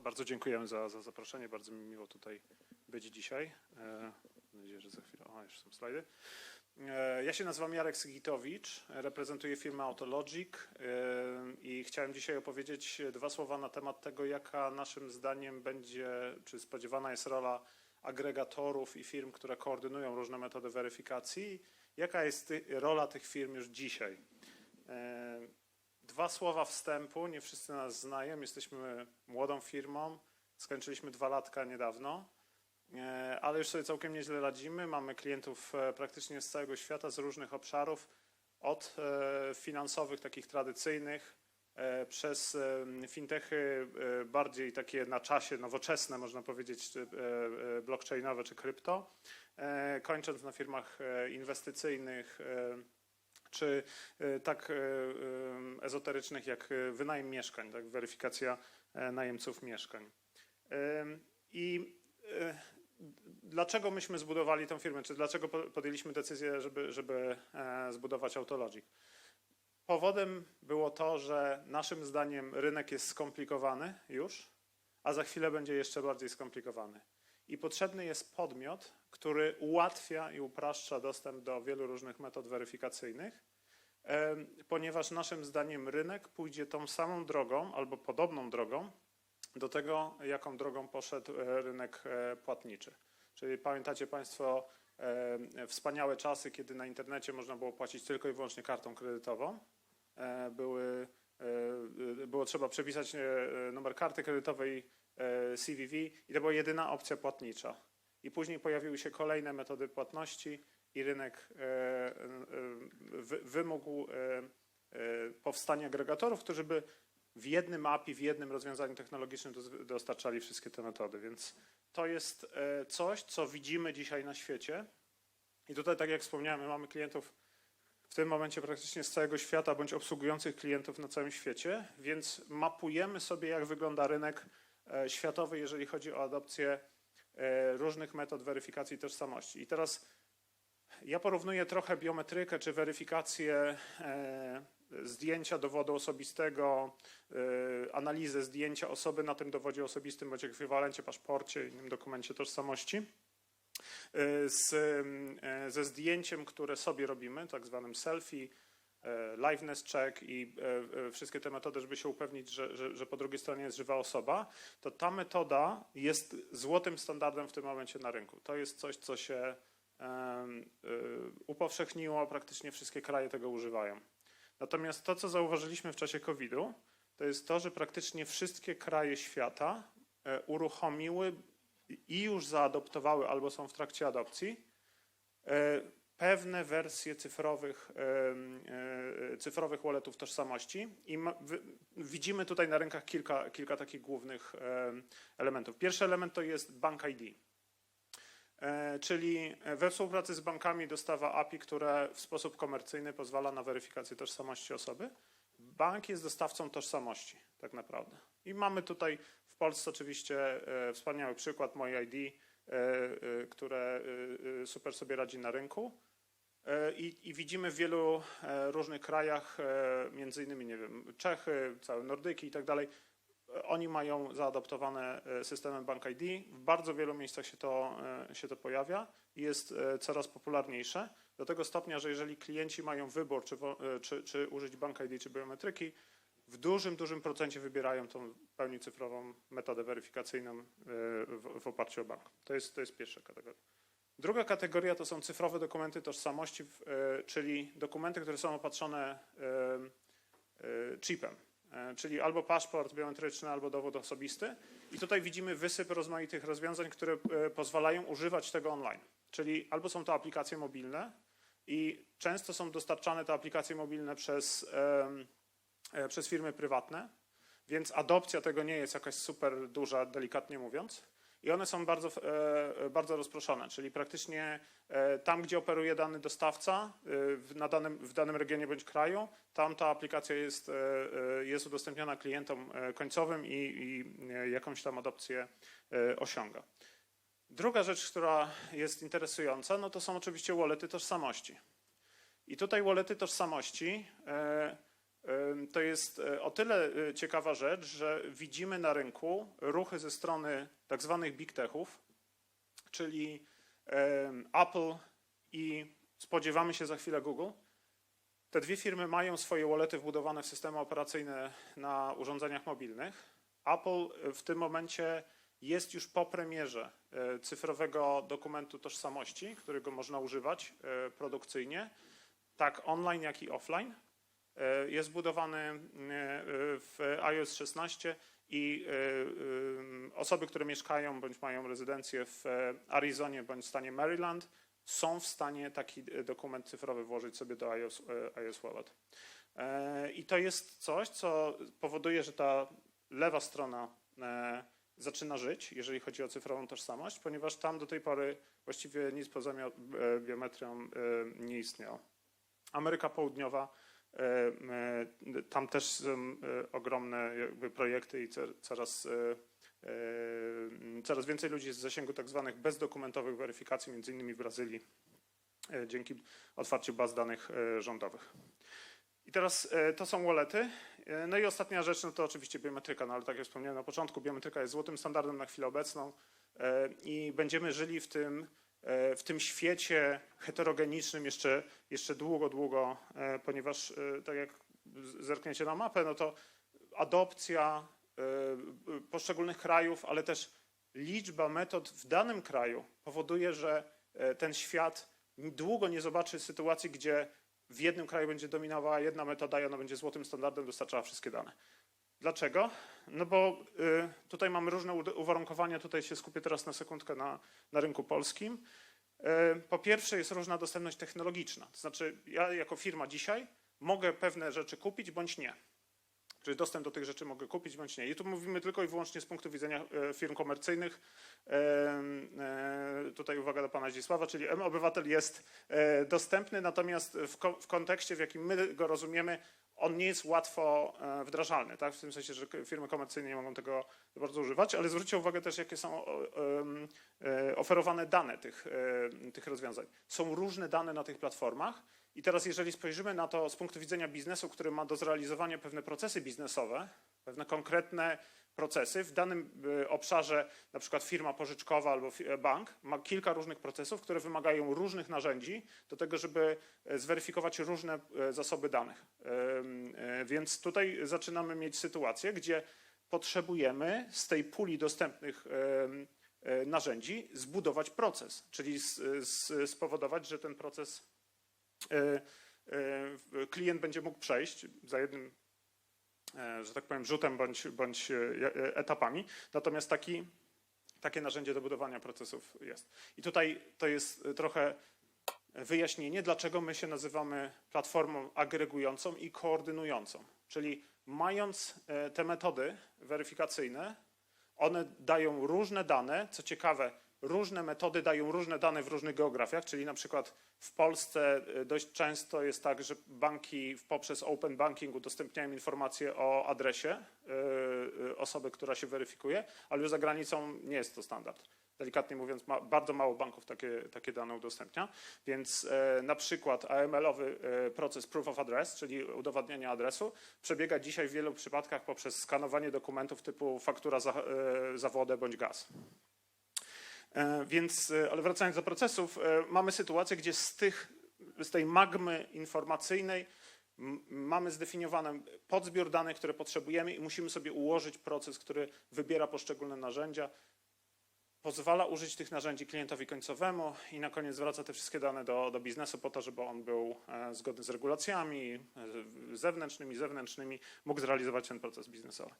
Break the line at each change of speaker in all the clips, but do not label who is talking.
Bardzo dziękujemy za, za zaproszenie. Bardzo mi miło tutaj być dzisiaj. E, Mam nadzieję, że za chwilę. O, już są slajdy. E, Ja się nazywam Jarek Sygitowicz, reprezentuję firmę Autologic e, i chciałem dzisiaj opowiedzieć dwa słowa na temat tego, jaka naszym zdaniem będzie, czy spodziewana jest rola agregatorów i firm, które koordynują różne metody weryfikacji. Jaka jest rola tych firm już dzisiaj? Dwa słowa wstępu. Nie wszyscy nas znają. Jesteśmy młodą firmą. Skończyliśmy dwa latka niedawno, e, ale już sobie całkiem nieźle radzimy. Mamy klientów e, praktycznie z całego świata, z różnych obszarów, od e, finansowych, takich tradycyjnych, przez fintechy bardziej takie na czasie, nowoczesne, można powiedzieć, blockchainowe czy krypto, kończąc na firmach inwestycyjnych, czy e, tak e, e, ezoterycznych jak wynajem mieszkań, tak, weryfikacja najemców mieszkań. I dlaczego myśmy zbudowali tę firmę, czy dlaczego po- podjęliśmy decyzję, żeby, żeby zbudować Autologic? Powodem było to, że naszym zdaniem rynek jest skomplikowany już, a za chwilę będzie jeszcze bardziej skomplikowany. I potrzebny jest podmiot, który ułatwia i upraszcza dostęp do wielu różnych metod weryfikacyjnych, ponieważ naszym zdaniem rynek pójdzie tą samą drogą albo podobną drogą do tego, jaką drogą poszedł e, rynek e, płatniczy. Czyli pamiętacie Państwo e, wspaniałe czasy, kiedy na internecie można było płacić tylko i wyłącznie kartą kredytową. Były, było trzeba przepisać numer karty kredytowej CVV i to była jedyna opcja płatnicza. I później pojawiły się kolejne metody płatności i rynek e, e, wy- wymógł e, powstania agregatorów, którzy by w jednym API, w jednym rozwiązaniu technologicznym dos- dostarczali wszystkie te metody. Więc to jest coś, co widzimy dzisiaj na świecie. I tutaj, tak jak wspomniałem, my mamy klientów w tym momencie praktycznie z całego świata, bądź obsługujących klientów na całym świecie, więc mapujemy sobie, jak wygląda rynek światowy, jeżeli chodzi o adopcję różnych metod weryfikacji tożsamości. I teraz ja porównuję trochę biometrykę czy weryfikację e, zdjęcia dowodu osobistego, e, analizę zdjęcia osoby na tym dowodzie osobistym bądź ekwiwalencie, paszporcie, innym dokumencie tożsamości. e, Z, e, ze zdjęciem, które sobie robimy, tak zwanym selfie, e, liveness check i e, e, wszystkie te metody, żeby się upewnić, że, że, że po drugiej stronie jest żywa osoba, to ta metoda jest złotym standardem w tym momencie na rynku. To jest coś, co się upowszechniło, praktycznie wszystkie kraje tego używają. Natomiast to, co zauważyliśmy w czasie COVID-u, to jest to, że praktycznie wszystkie kraje świata e, uruchomiły i już zaadoptowały albo są w trakcie adopcji e, pewne wersje cyfrowych, em, e, cyfrowych walletów tożsamości i widzimy tutaj na rynkach kilka, kilka takich głównych em, elementów. Pierwszy element to jest Bank ID. E, Czyli we współpracy z bankami dostawa API, które w sposób komercyjny pozwala na weryfikację tożsamości osoby. Bank jest dostawcą tożsamości, tak naprawdę. I mamy tutaj w Polsce oczywiście e, wspaniały przykład Moje ID, e, e, które e, e, super sobie radzi na rynku. E, I, I widzimy w wielu e, różnych krajach, e, między innymi, nie wiem, Czechy, całe Nordyki i tak dalej, oni mają zaadoptowane e, systemem Bank ID. W bardzo wielu miejscach się to, się to pojawia i jest coraz popularniejsze. Do tego stopnia, że jeżeli klienci mają wybór, czy, czy, czy użyć Bank ID, czy biometryki, w dużym, dużym procencie wybierają tą pełni cyfrową metodę weryfikacyjną w, w oparciu o bank. To jest, to jest pierwsza kategoria. Druga kategoria to są cyfrowe dokumenty tożsamości, e, czyli dokumenty, które są opatrzone e, e, chipem, czyli albo paszport biometryczny, albo dowód osobisty. I tutaj widzimy wysyp rozmaitych rozwiązań, które pozwalają używać tego online. Czyli albo są to aplikacje mobilne i często są dostarczane te aplikacje mobilne przez, przez firmy prywatne, więc adopcja tego nie jest jakaś super duża, delikatnie mówiąc. I one są bardzo, e, bardzo rozproszone, czyli praktycznie e, tam, gdzie operuje dany dostawca e, w, na danym, w danym regionie bądź kraju, tam ta aplikacja jest, e, e, jest udostępniana klientom e, końcowym i, i e, jakąś tam adopcję e, osiąga. Druga rzecz, która jest interesująca, no to są oczywiście wallety tożsamości. I tutaj wallety tożsamości e, To jest e, o tyle e, ciekawa rzecz, że widzimy na rynku ruchy ze strony tak zwanych big techów, czyli Apple i spodziewamy się za chwilę Google. Te dwie firmy mają swoje wallety wbudowane w systemy operacyjne na urządzeniach mobilnych. Apple e, w tym momencie jest już po premierze cyfrowego dokumentu tożsamości, którego można używać produkcyjnie, tak online, jak i offline. E, Jest budowany e, w iOS 16 i e, osoby, które mieszkają bądź mają rezydencję w Arizonie bądź w stanie Maryland, są w stanie taki dokument cyfrowy włożyć sobie do iOS, iOS Wallet. I to jest coś, co powoduje, że ta lewa strona zaczyna żyć, jeżeli chodzi o cyfrową tożsamość, ponieważ tam do tej pory właściwie nic poza biometrią nie istniało. Ameryka Południowa, tam też e, ogromne projekty i coraz, e, e, coraz więcej ludzi w zasięgu tak zwanych bezdokumentowych weryfikacji, między innymi w Brazylii, e, dzięki otwarciu baz danych e, rządowych. I teraz e, to są wallety. E, No i ostatnia rzecz, no to oczywiście biometryka, no ale tak jak wspomniałem na początku, biometryka jest złotym standardem na chwilę obecną e, i będziemy żyli w tym, e, w tym świecie heterogenicznym jeszcze, jeszcze długo, długo, e, ponieważ e, tak jak zerkniecie na mapę, no to adopcja e, poszczególnych krajów, ale też liczba metod w danym kraju powoduje, że e, ten świat długo nie zobaczy sytuacji, gdzie w jednym kraju będzie dominowała jedna metoda i ona będzie złotym standardem dostarczała wszystkie dane. Dlaczego? No bo y, tutaj mamy różne uwarunkowania, tutaj się skupię teraz na sekundkę na, na rynku polskim. Y, po pierwsze jest różna dostępność technologiczna, to znaczy ja jako firma dzisiaj mogę pewne rzeczy kupić bądź nie. Czyli dostęp do tych rzeczy mogę kupić bądź nie. I tu mówimy tylko i wyłącznie z punktu widzenia e, firm komercyjnych. Tutaj uwaga do pana Zdzisława, czyli M-Obywatel jest dostępny, natomiast w kontekście, w jakim my go rozumiemy, on nie jest łatwo e, wdrażalny, tak? w tym sensie, że firmy komercyjne nie mogą tego bardzo używać, ale zwróćcie uwagę też, jakie są e, oferowane dane tych, e, tych rozwiązań. Są różne dane na tych platformach i teraz jeżeli spojrzymy na to z punktu widzenia biznesu, który ma do zrealizowania pewne procesy biznesowe, pewne konkretne procesy, w danym e, obszarze, na przykład firma pożyczkowa albo e, bank, ma kilka różnych procesów, które wymagają różnych narzędzi do tego, żeby e, zweryfikować różne zasoby danych. Więc tutaj zaczynamy mieć sytuację, gdzie potrzebujemy z tej puli dostępnych narzędzi zbudować proces, czyli spowodować, że ten proces klient będzie mógł przejść za jednym, że tak powiem, rzutem bądź, bądź e, e, etapami. Natomiast taki, takie narzędzie do budowania procesów jest. I tutaj to jest trochę wyjaśnienie, dlaczego my się nazywamy platformą agregującą i koordynującą. Czyli mając e, te metody weryfikacyjne, one dają różne dane. Co ciekawe, różne metody dają różne dane w różnych geografiach, czyli na przykład w Polsce e, dość często jest tak, że banki poprzez open banking udostępniają informacje o adresie e, e, osoby, która się weryfikuje, ale już za granicą nie jest to standard. Delikatnie mówiąc, bardzo mało banków takie, takie dane udostępnia, więc e, na przykład AML-owy e, proces proof of address, czyli udowadniania adresu, przebiega dzisiaj w wielu przypadkach poprzez skanowanie dokumentów typu faktura za, e, za wodę bądź gaz. E, Więc, e, ale wracając do procesów, e, mamy sytuację, gdzie z, tych, z tej magmy informacyjnej mamy zdefiniowany podzbiór danych, które potrzebujemy i musimy sobie ułożyć proces, który wybiera poszczególne narzędzia, pozwala użyć tych narzędzi klientowi końcowemu i na koniec zwraca te wszystkie dane do, do biznesu po to, żeby on był zgodny z regulacjami zewnętrznymi, zewnętrznymi, mógł zrealizować ten proces biznesowy.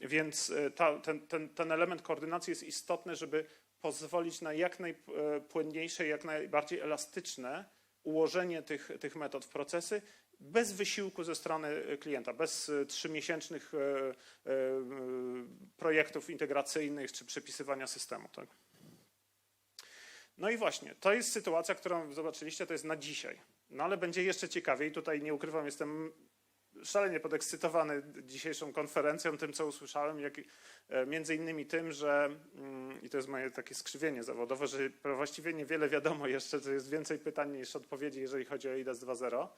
Więc ta, ten, ten, ten element koordynacji jest istotny, żeby pozwolić na jak najpłynniejsze, jak najbardziej elastyczne ułożenie tych, tych metod w procesy bez wysiłku ze strony klienta, bez e, trzymiesięcznych e, e, projektów integracyjnych czy przepisywania systemu. Tak? No i właśnie, to jest sytuacja, którą zobaczyliście, to jest na dzisiaj. No ale będzie jeszcze ciekawiej, tutaj nie ukrywam, jestem szalenie podekscytowany dzisiejszą konferencją, tym co usłyszałem, jak, e, między innymi tym, że, mm, i to jest moje takie skrzywienie zawodowe, że właściwie niewiele wiadomo jeszcze, to jest więcej pytań niż odpowiedzi, jeżeli chodzi o IDAS 2.0.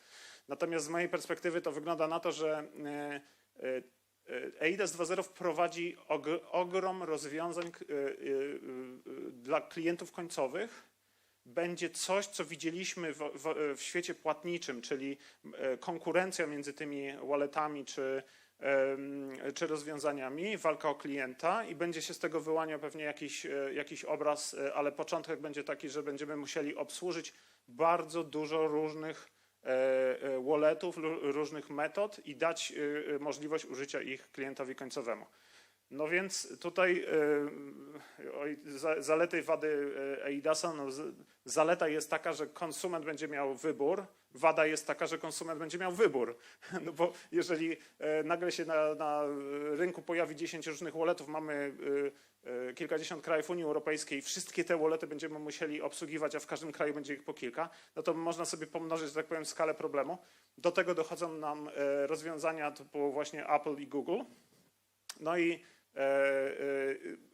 Natomiast z mojej perspektywy to wygląda na to, że e, e, e, EIDAS 2.0 wprowadzi og, ogrom rozwiązań dla klientów końcowych, będzie coś, co widzieliśmy w, w, w świecie płatniczym, czyli e, konkurencja między tymi walletami czy, czy rozwiązaniami, walka o klienta i będzie się z tego wyłaniał pewnie jakiś, e, jakiś obraz, e, ale początek będzie taki, że będziemy musieli obsłużyć bardzo dużo różnych walletów, różnych metod i dać możliwość użycia ich klientowi końcowemu. No więc tutaj e, zalety wady e, EIDAS-a, no, zaleta jest taka, że konsument będzie miał wybór, wada jest taka, że konsument będzie miał wybór. No bo jeżeli e, nagle się na, na rynku pojawi 10 różnych walletów, mamy kilkadziesiąt krajów Unii Europejskiej, wszystkie te wallety będziemy musieli obsługiwać, a w każdym kraju będzie ich po kilka, no to można sobie pomnożyć, że tak powiem, skalę problemu. Do tego dochodzą nam rozwiązania typu właśnie Apple i Google. No i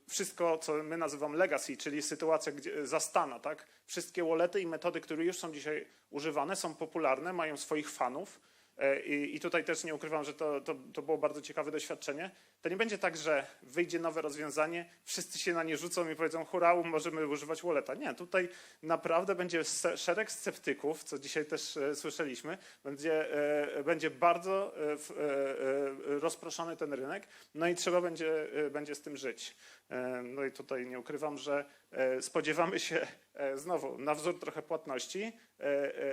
wszystko, co my nazywamy legacy, czyli sytuacja gdzie, zastana, tak? Wszystkie wallety i metody, które już są dzisiaj używane, są popularne, mają swoich fanów. E, I, tutaj też nie ukrywam, że to, to, to było bardzo ciekawe doświadczenie. To nie będzie tak, że wyjdzie nowe rozwiązanie, wszyscy się na nie rzucą i powiedzą, hurra, możemy używać walleta. Nie, tutaj naprawdę będzie szereg sceptyków, co dzisiaj też e, słyszeliśmy. Będzie, e, będzie bardzo rozproszony ten rynek, no i trzeba będzie, będzie z tym żyć. No i tutaj nie ukrywam, że spodziewamy się e, znowu na wzór trochę płatności e,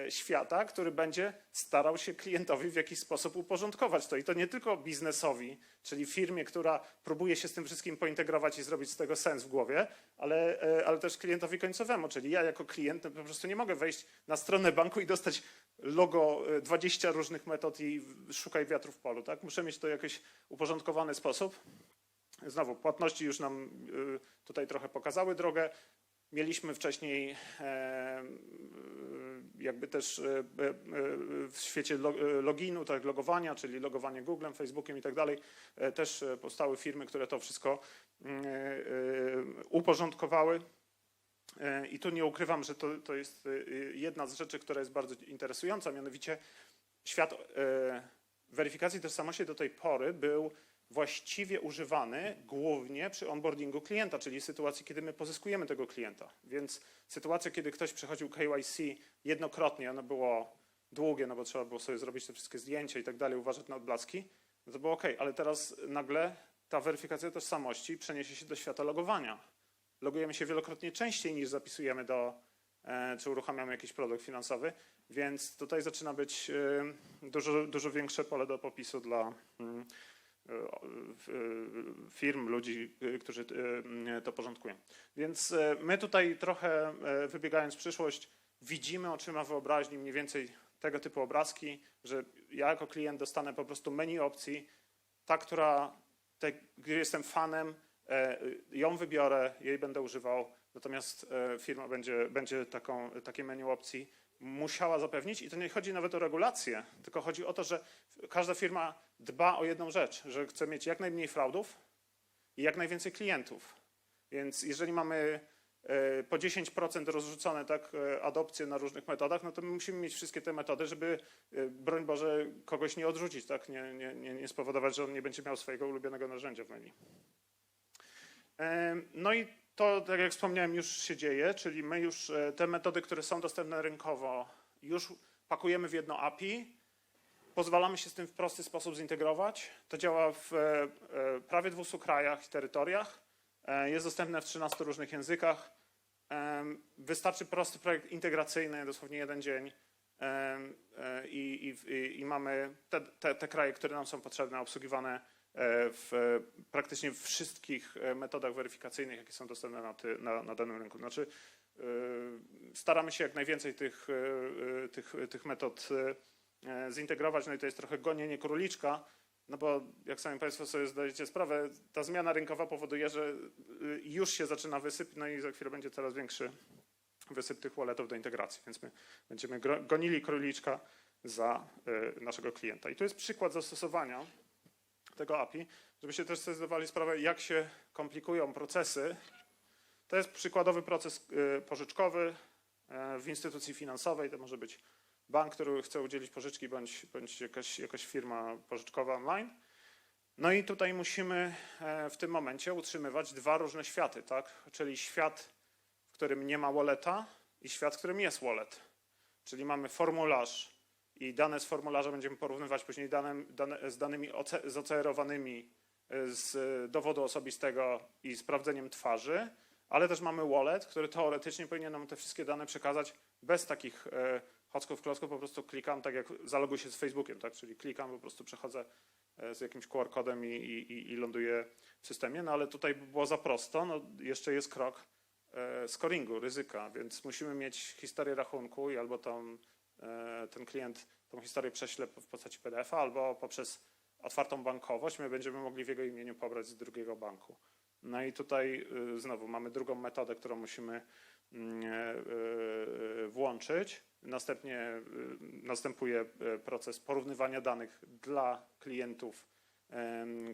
e, świata, który będzie starał się klientowi w jakiś sposób uporządkować to. I to nie tylko biznesowi, czyli firmie, która próbuje się z tym wszystkim pointegrować i zrobić z tego sens w głowie, ale, e, ale też klientowi końcowemu. Czyli ja jako klient no, po prostu nie mogę wejść na stronę banku i dostać logo e, 20 różnych metod i w- szukaj wiatru w polu. Tak? Muszę mieć to jakiś uporządkowany sposób. Znowu, płatności już nam y, tutaj trochę pokazały drogę. Mieliśmy wcześniej e, y, jakby też e, e, w świecie lo- loginu, tak, logowania, czyli logowanie Googlem, Facebookiem i tak dalej, też powstały firmy, które to wszystko uporządkowały. I tu nie ukrywam, że to, to jest jedna z rzeczy, która jest bardzo interesująca, mianowicie świat weryfikacji tożsamości do tej pory był właściwie używany głównie przy onboardingu klienta, czyli sytuacji, kiedy my pozyskujemy tego klienta. Więc sytuacja, kiedy ktoś przechodził KYC jednokrotnie, ono było długie, no bo trzeba było sobie zrobić te wszystkie zdjęcia i tak dalej, uważać na odblaski, no to było ok, ale teraz nagle ta weryfikacja tożsamości przeniesie się do świata logowania. Logujemy się wielokrotnie częściej niż zapisujemy do, e, czy uruchamiamy jakiś produkt finansowy, więc tutaj zaczyna być e, dużo, dużo większe pole do popisu dla mm, firm, ludzi, którzy e, to porządkują. Więc e, my tutaj trochę e, wybiegając w przyszłość, widzimy oczyma wyobraźni mniej więcej tego typu obrazki, że ja jako klient dostanę po prostu menu opcji, ta, która, te, jestem fanem, ją wybiorę, jej będę używał, natomiast firma będzie, będzie taką, takie menu opcji musiała zapewnić i to nie chodzi nawet o regulację, tylko chodzi o to, że każda firma dba o jedną rzecz, że chce mieć jak najmniej fraudów i jak najwięcej klientów. Więc jeżeli mamy e, po 10% rozrzucone tak e, adopcje na różnych metodach, no to my musimy mieć wszystkie te metody, żeby e, broń Boże kogoś nie odrzucić, tak? nie, nie, nie, nie spowodować, że on nie będzie miał swojego ulubionego narzędzia w menu. No i to, tak jak wspomniałem, już się dzieje, czyli my już e, te metody, które są dostępne rynkowo, już pakujemy w jedno API, pozwalamy się z tym w prosty sposób zintegrować. To działa w e, e, prawie 200 krajach i terytoriach, jest dostępne w 13 różnych językach. Wystarczy prosty projekt integracyjny, dosłownie jeden dzień i, i, i, mamy te, te, te kraje, które nam są potrzebne, obsługiwane w e, praktycznie wszystkich e, metodach weryfikacyjnych, jakie są dostępne na, ty, na, na danym rynku. Znaczy, e, staramy się jak najwięcej tych, tych, tych metod zintegrować, no i to jest trochę gonienie króliczka, no bo jak sami Państwo sobie zdajecie sprawę, ta zmiana rynkowa powoduje, że już się zaczyna wysyp, no i za chwilę będzie coraz większy wysyp tych walletów do integracji, więc my będziemy gonili króliczka za naszego klienta. I tu jest przykład zastosowania tego API, żebyście też sobie zdawali sprawę, jak się komplikują procesy. To jest przykładowy proces e, pożyczkowy e, w instytucji finansowej. To może być bank, który chce udzielić pożyczki, bądź, bądź jakaś, jakaś firma pożyczkowa online. No i tutaj musimy e, w tym momencie utrzymywać dwa różne światy, tak? Czyli świat, w którym nie ma walleta i świat, w którym jest wallet. Czyli mamy formularz i dane z formularza będziemy porównywać później dane, z danymi oce- zocerowanymi e, z dowodu osobistego i sprawdzeniem twarzy, ale też mamy wallet, który teoretycznie powinien nam te wszystkie dane przekazać bez takich e, chocków, klocków, po prostu klikam, tak jak zaloguję się z Facebookiem, tak? czyli klikam, po prostu przechodzę e, z jakimś QR kodem i, i, i ląduję w systemie, no ale tutaj by było za prosto, no jeszcze jest krok scoringu, ryzyka, więc musimy mieć historię rachunku i albo tam ten klient tą historię prześle w postaci PDF-a, albo poprzez otwartą bankowość my będziemy mogli w jego imieniu pobrać z drugiego banku. No i tutaj y, znowu mamy drugą metodę, którą musimy mm, e, e, włączyć. Następnie y, następuje e, proces porównywania danych dla klientów,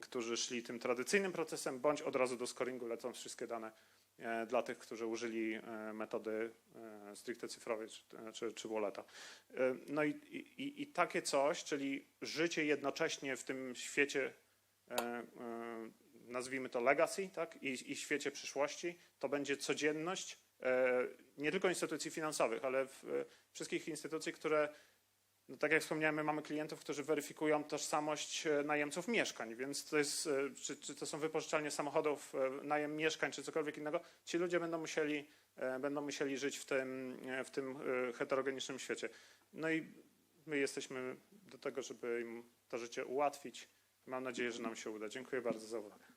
którzy szli tym tradycyjnym procesem, bądź od razu do scoringu lecą wszystkie dane e, dla tych, którzy użyli e, metody e, stricte cyfrowej czy, czy. E, No i, i, i takie coś, czyli życie jednocześnie w tym świecie e, e, nazwijmy to legacy, tak, i, i świecie przyszłości, to będzie codzienność e, nie tylko instytucji finansowych, ale e, wszystkich instytucji, które, no tak jak wspomniałem, my mamy klientów, którzy weryfikują tożsamość e, najemców mieszkań, więc to jest, e, czy, czy to są wypożyczalnie samochodów, e, najem mieszkań, czy cokolwiek innego, ci ludzie będą musieli, będą musieli żyć w tym, w tym heterogenicznym świecie. No i my jesteśmy do tego, żeby im to życie ułatwić. Mam nadzieję, że nam się uda. Dziękuję bardzo za uwagę.